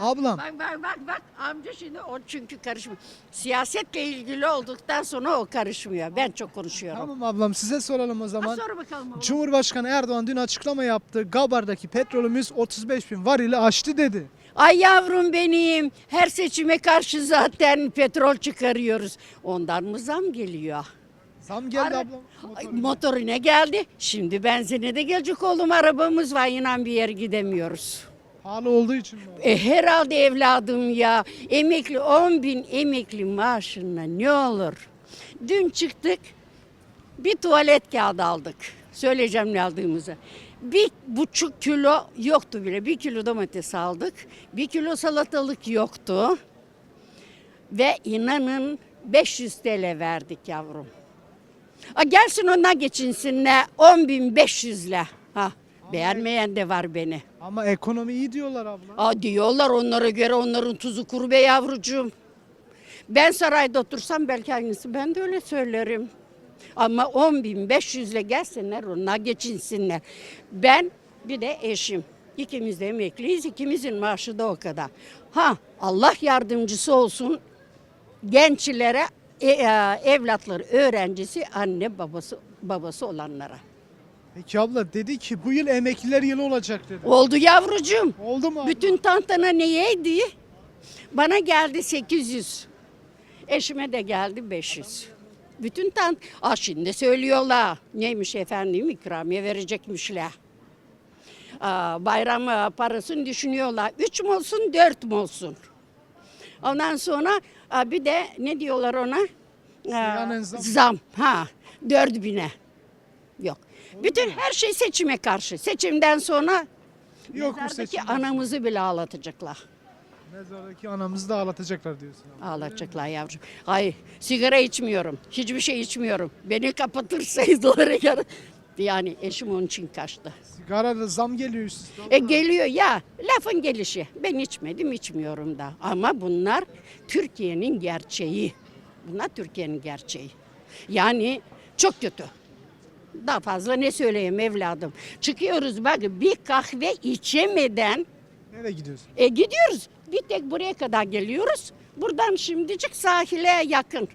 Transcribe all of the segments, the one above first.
Ablam Bak bak bak bak amca şimdi o çünkü karışmıyor. Siyasetle ilgili olduktan sonra o karışmıyor. Ben çok konuşuyorum. tamam ablam size soralım o Ha, zaman. sor bakalım oğlum. Cumhurbaşkanı Erdoğan dün açıklama yaptı. Gabar'daki petrolümüz 35 bin varili aştı dedi. Ay yavrum benim her seçime karşı zaten petrol çıkarıyoruz. Ondan mı zam geliyor? Zam geldi Ara- ablam. Motorine. motorine geldi. Şimdi benzine de gelecek oğlum arabamız var inan bir yere gidemiyoruz. Pahalı olduğu için mi? E herhalde evladım ya. Emekli 10 bin emekli maaşına ne olur? Dün çıktık bir tuvalet kağıdı aldık. Söyleyeceğim ne aldığımızı. Bir buçuk kilo yoktu bile. Bir kilo domates aldık. Bir kilo salatalık yoktu. Ve inanın 500 TL verdik yavrum. A gelsin ondan geçinsinler 10.500'le. Ha, beğenmeyen de var beni. Ama ekonomi iyi diyorlar abla. Aa, diyorlar onlara göre onların tuzu kuru be yavrucuğum. Ben sarayda otursam belki aynısı ben de öyle söylerim. Ama 10.500 ile gelsinler onlar geçinsinler. Ben bir de eşim. İkimiz de emekliyiz. ikimizin maaşı da o kadar. Ha Allah yardımcısı olsun gençlere, e, e, evlatları, öğrencisi, anne babası babası olanlara. Peki abla dedi ki bu yıl emekliler yılı olacak dedi. Oldu yavrucuğum. Oldu mu abla? Bütün tantana neydi? Bana geldi 800. Eşime de geldi 500. Bütün tant... Aa şimdi söylüyorlar. Neymiş efendim ikramiye verecekmişler. Aa, bayram parasını düşünüyorlar. Üç mü olsun dört mü olsun? Ondan sonra aa, bir de ne diyorlar ona? Aa, zam. zam. Ha dört bine. Yok. Bütün her şey seçime karşı. Seçimden sonra Yok mu Mezardaki seçim? anamızı bile ağlatacaklar. Mezardaki anamızı da ağlatacaklar diyorsun abla. Ağlatacaklar yavrum. Ay sigara içmiyorum. Hiçbir şey içmiyorum. Beni kapatırsanız yarı. Yani eşim onun için kaçtı. Sigara da zam geliyor üst üste. E geliyor ya lafın gelişi. Ben içmedim içmiyorum da. Ama bunlar Türkiye'nin gerçeği. Bunlar Türkiye'nin gerçeği. Yani çok kötü. Daha fazla ne söyleyeyim evladım. Çıkıyoruz bak bir kahve içemeden Nereye gidiyorsun? E gidiyoruz. Bir tek buraya kadar geliyoruz. Buradan şimdicik sahile yakın.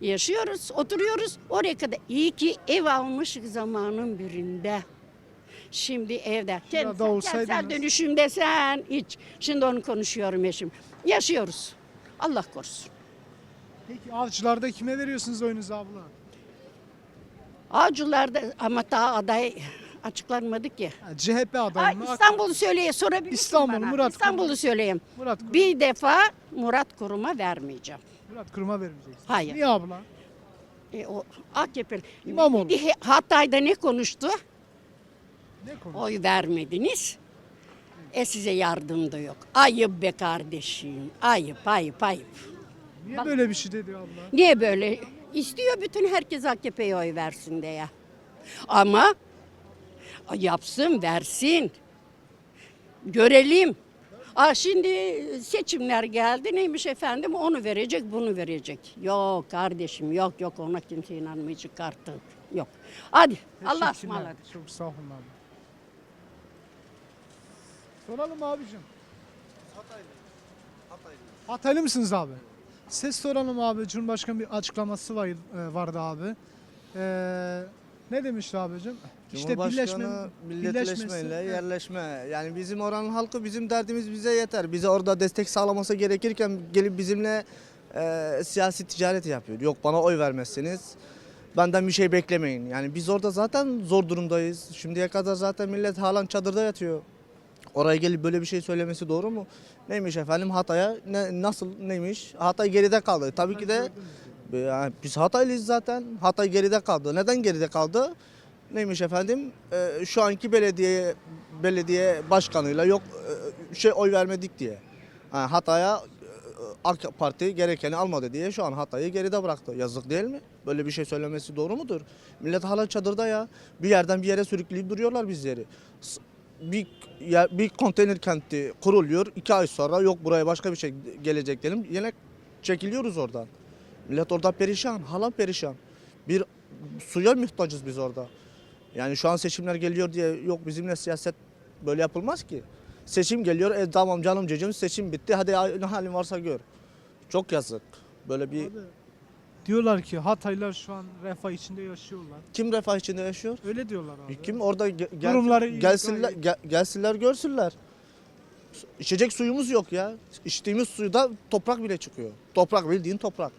Yaşıyoruz, oturuyoruz. Oraya kadar. İyi ki ev almışık zamanın birinde. Şimdi evde. Kentsel, olsaydınız. kentsel dönüşümde sen hiç. Şimdi onu konuşuyorum eşim. Yaşıyoruz. Allah korusun. Peki avcılarda kime veriyorsunuz oyunuzu abla? Avcılarda ama daha aday açıklanmadı ki. Ha, CHP Ay, adayı mı? İstanbul'u söyleye sorabilir misin İstanbul, bana? Murat İstanbul'u Kurum. söyleyeyim. Murat Kurum. Bir defa Murat Kurum'a vermeyeceğim. Murat Kurum'a vermeyeceksin. Hayır. Niye abla? E, o AKP. İmamoğlu. Hatay'da ne konuştu? Ne konu? Oy vermediniz. E size yardım da yok. Ayıp be kardeşim. Ayıp, ayıp, ayıp. Niye böyle bir şey dedi abla? Niye böyle? İstiyor bütün herkes AKP'ye oy versin diye. Ama yapsın, versin. Görelim. Aa, şimdi seçimler geldi neymiş efendim onu verecek bunu verecek. Yok kardeşim yok yok ona kimse inanmayacak artık. Yok. Hadi Allah Teşekkürler. ısmarladık. Çok sağ olun abi. Soralım abicim. Hataylı. Hataylı mısınız abi? Ses soralım abi. Cumhurbaşkanı bir açıklaması var, e, vardı abi. Ee, ne demişti abicim? Cumhurbaşkanı milletleşmeyle yerleşme. Yani bizim oranın halkı bizim derdimiz bize yeter. Bize orada destek sağlaması gerekirken gelip bizimle e, siyasi ticaret yapıyor. Yok bana oy vermezsiniz. Benden bir şey beklemeyin. Yani biz orada zaten zor durumdayız. Şimdiye kadar zaten millet halen çadırda yatıyor. Oraya gelip böyle bir şey söylemesi doğru mu? Neymiş efendim Hatay'a ne, nasıl neymiş? Hatay geride kaldı. Tabii ki de yani biz Hataylıyız zaten. Hatay geride kaldı. Neden geride kaldı? Neymiş efendim? Ee, şu anki belediye belediye başkanıyla yok e, şey oy vermedik diye. Yani Hatay'a e, AK Parti gerekeni almadı diye şu an Hatay'ı geride bıraktı. Yazık değil mi? Böyle bir şey söylemesi doğru mudur? Millet hala çadırda ya. Bir yerden bir yere sürükleyip duruyorlar bizleri. Bir, yer- bir konteyner kenti kuruluyor. iki ay sonra yok buraya başka bir şey gelecek diyelim. Yine çekiliyoruz oradan. Millet orada perişan. Hala perişan. Bir suya muhtacız biz orada. Yani şu an seçimler geliyor diye yok bizimle siyaset böyle yapılmaz ki. Seçim geliyor. E, tamam canım çocuğum seçim bitti. Hadi ya- ne halin varsa gör. Çok yazık. Böyle bir Abi, diyorlar ki Hataylar şu an refah içinde yaşıyorlar. kim refah içinde yaşıyor? Öyle diyorlar abi. Kim orada ge- gel- Durumları iyi, gelsinler gayet. gel- gelsinler görsünler. Su- İçecek suyumuz yok ya. İçtiğimiz suyda toprak bile çıkıyor. Toprak bildiğin toprak.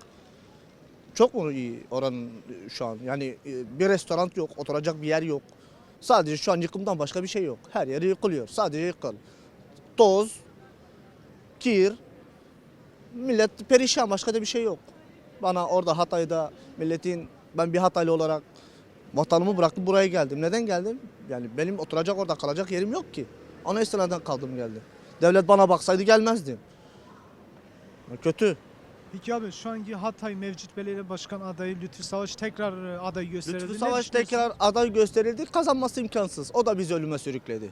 Çok mu iyi oranın e, şu an? Yani e, bir restoran yok, oturacak bir yer yok. Sadece şu an yıkımdan başka bir şey yok. Her yeri yıkılıyor. Sadece yıkıl. Toz, kir, millet perişan başka da bir şey yok. Bana orada Hatay'da milletin ben bir Hataylı olarak vatanımı bıraktım buraya geldim. Neden geldim? Yani benim oturacak orada kalacak yerim yok ki. Ana istinaden kaldım geldim. Devlet bana baksaydı gelmezdim. Kötü. Peki abi şu anki Hatay mevcut belediye başkan adayı Lütfü Savaş tekrar e, aday gösterildi. Lütfü Ne Savaş tekrar aday gösterildi. Kazanması imkansız. O da bizi ölüme sürükledi.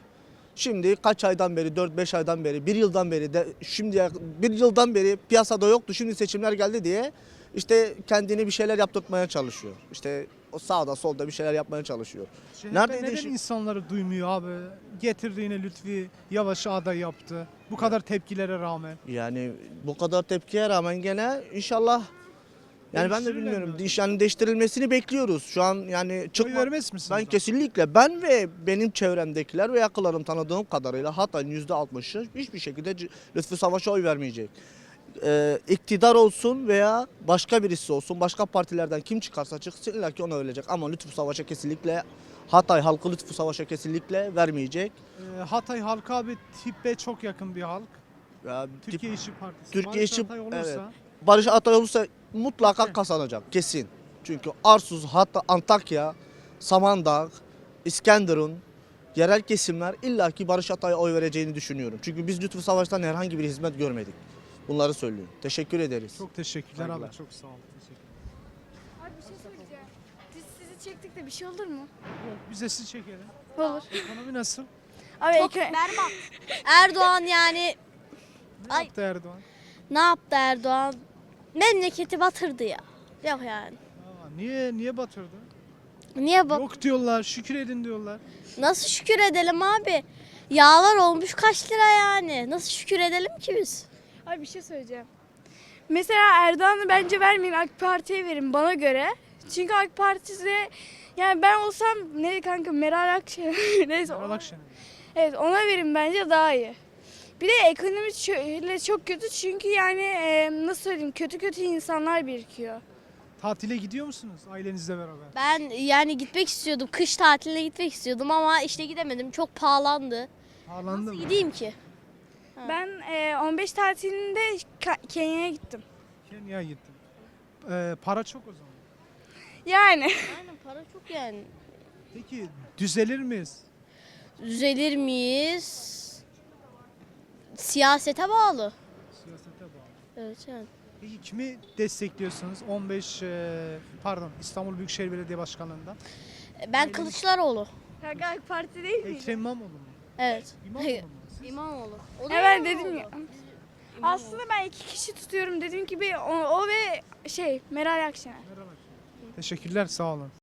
Şimdi kaç aydan beri, 4-5 aydan beri, bir yıldan beri de şimdiye bir yıldan beri piyasada yoktu. Şimdi seçimler geldi diye işte kendini bir şeyler yaptırtmaya çalışıyor. İşte o sağda solda bir şeyler yapmaya çalışıyor. CHP Neredeydi neden şu- insanları duymuyor abi? Getirdiğine Lütfi Yavaş'ı aday yaptı. Bu kadar tepkilere rağmen. Yani bu kadar tepkiye rağmen gene inşallah yani ben de bilmiyorum. mi? Değiş, yani değiştirilmesini bekliyoruz. Şu an yani Oy çıkma. vermez misiniz? Ben abi? kesinlikle ben ve benim çevremdekiler ve yakınlarım tanıdığım kadarıyla Hatay'ın %60'ı hiçbir şekilde Lütfü Savaş'a oy vermeyecek. Ee, iktidar olsun veya başka birisi olsun, başka partilerden kim çıkarsa çıksın illa ki ona ölecek. Ama Lütfü Savaş'a kesinlikle Hatay halkı Lütfü Savaş'a kesinlikle vermeyecek. Ee, Hatay halkı abi tipe çok yakın bir halk. Ya, Türkiye İşçi Partisi. Türkiye Barış İşçi- Atay olursa evet. Barış Atay olursa mutlaka Kesin. kazanacak kesin. Çünkü Arsuz, hatta Antakya, Samandağ, İskenderun yerel kesimler illaki Barış Atay'a oy vereceğini düşünüyorum. Çünkü biz Lütfü Savaş'tan herhangi bir hizmet görmedik. Bunları söylüyorum. Teşekkür ederiz. çok teşekkürler Saygılar. abi. Çok sağ olun. Teşekkür Abi bir şey söyleyeceğim. Biz sizi çektik de bir şey olur mu? Yok, biz de sizi çekelim. Olur. Ekonomi nasıl? Abi Çok ekran- berbat. Erdoğan yani Ne Ay. yaptı Erdoğan? ne yaptı Erdoğan? Memleketi batırdı ya. Yok yani. Aa, niye niye batırdı? Niye bak? Yok diyorlar, şükür edin diyorlar. Nasıl şükür edelim abi? Yağlar olmuş kaç lira yani? Nasıl şükür edelim ki biz? Abi bir şey söyleyeceğim. Mesela Erdoğan'ı bence vermeyin AK Parti'ye verin bana göre. Çünkü AK Parti'de yani ben olsam ne kanka Meral Akşener neyse. Meral Akşener. Evet ona verin bence daha iyi. Bir de ekonomi şöyle çok kötü çünkü yani e, nasıl söyleyeyim kötü kötü insanlar birikiyor. Tatile gidiyor musunuz ailenizle beraber? Ben yani gitmek istiyordum. Kış tatiline gitmek istiyordum ama işte gidemedim. Çok pahalandı. Ağlandı Nasıl mı? gideyim ki? Ha. Ben e, 15 tatilinde Ka- Kenya'ya gittim. Kenya'ya gittim. Ee, para çok o zaman. Yani Aynen para çok yani. Peki düzelir miyiz? Düzelir miyiz? Siyasete bağlı. Siyasete bağlı. Evet yani. Peki kimi destekliyorsunuz? 15 e, pardon İstanbul Büyükşehir Belediye Başkanlığından. Ben Kılıçdaroğlu. Kanka AK Parti değil mi? Ekrem İmamoğlu mu? Evet. İmamoğlu mu? İmamoğlu. O da Evet İmamoğlu. dedim ya. Aslında ben iki kişi tutuyorum. Dediğim gibi o, o ve şey Meral Akşener. Meral Akşener. Teşekkürler sağ olun.